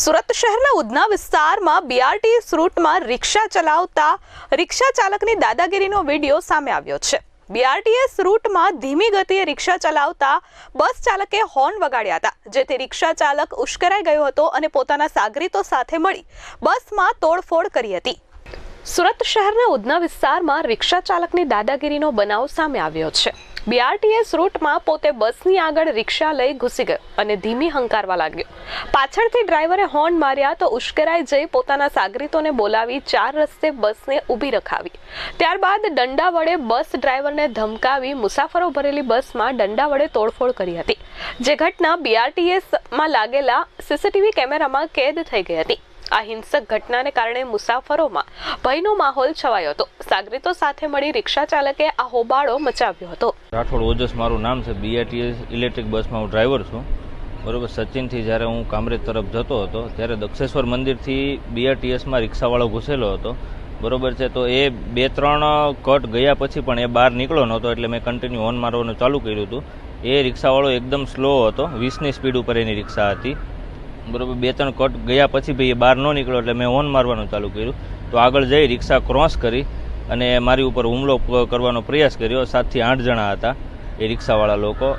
સુરત શહેરના ઉધના વિસ્તારમાં બીઆરટીએસ રૂટમાં રિક્ષા ચલાવતા રિક્ષા ચાલકની દાદાગીરીનો વીડિયો સામે આવ્યો છે. બીઆરટીએસ રૂટમાં ધીમી ગતિએ રિક્ષા ચલાવતા બસ ચાલકે હોર્ન વગાડ્યા હતા, જેથી રિક્ષા ચાલક ઉશ્કેરાઈ ગયો હતો અને પોતાના સાગરીતો સાથે મળી બસમાં તોડફોડ કરી હતી. સુરત શહેરના ઉધના વિસ્તારમાં રિક્ષા ચાલકની દાદાગીરીનો બનાવ સામે આવ્યો છે. બીઆરટીએસ રૂટમાં પોતે બસની આગળ રિક્ષા લઈ ઘૂસી ગયો અને ધીમી હંકારવા લાગ્યો. પાછળથી ડ્રાઈવરે હોર્ન માર્યા તો ઉશ્કેરાઈ જઈ પોતાના સાગરીતોને બોલાવી ચાર રસ્તે બસને ઊભી રખાવી. ત્યારબાદ દંડા વડે બસ ડ્રાઈવરને ધમકાવી મુસાફરો ભરેલી બસમાં દંડા વડે તોડફોડ કરી હતી. જે ઘટના બીઆરટીએસમાં લાગેલા સીસીટીવી કેમેરામાં કેદ થઈ ગઈ હતી. આ હિંસક ઘટનાને કારણે મુસાફરોમાં ભયનો માહોલ છવાયો હતો. સાગરીતો સાથે મળી રિક્ષા ચાલકે આ હોબાળો મચાવ્યો હતો. રાઠોડ ઓજસ, મારું નામ છે બીઆરટીએસ ઇલેક્ટ્રિક બસમાં હું ડ્રાઈવર છું. બરોબર, સચિનથી જ્યારે હું કામરેજ તરફ જતો હતો, ત્યારે દક્ષેશ્વર મંદિરથી બીઆરટીએસમાં રિક્ષાવાળો ઘૂસેલો હતો. બરોબર છે, તો એ બે ત્રણ કટ ગયા પછી પણ એ બહાર નીકળ્યો નહોતો, એટલે મેં કન્ટિન્યુ હોર્ન મારવાનું ચાલુ કર્યું હતું. એ રિક્ષાવાળો એકદમ સ્લો હતો, વીસની સ્પીડ ઉપર એની રિક્ષા હતી. બરોબર બે ત્રણ કટ ગયા પછી ભાઈ એ બહાર ન નીકળ્યો એટલે મેં હોર્ન મારવાનું ચાલુ કર્યું. તો આગળ જઈ રિક્ષા ક્રોસ કરી અને મારી ઉપર હુમલો કરવાનો પ્રયાસ કર્યો. સાતથી આઠ જણા હતા એ રિક્ષાવાળા લોકો.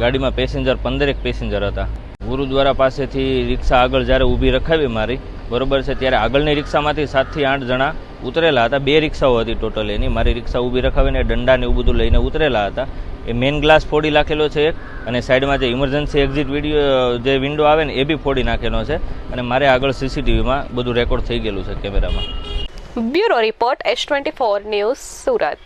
ગાડીમાં પેસેન્જર પંદરેક પેસેન્જર હતા. ગુરુદ્વારા પાસેથી રિક્ષા આગળ જ્યારે ઊભી રખાવી મારી, બરોબર છે, ત્યારે આગળની રિક્ષામાંથી સાતથી આઠ જણા ઉતરેલા હતા. બે રિક્ષાઓ હતી ટોટલ એની. મારી રિક્ષા ઊભી રખાવીને દંડા ને એવું બધું લઈને ઉતરેલા હતા. એ મેઇન ગ્લાસ ફોડી નાખેલો છે એક અને સાઈડમાં જે ઇમરજન્સી એક્ઝિટ વીડિયો જે વિન્ડો આવે ને એ બી ફોડી નાખેલો છે અને મારે આગળ સીસીટીવીમાં બધું રેકોર્ડ થઈ ગયેલું છે કેમેરામાં. Bureau report S twenty four news Surat.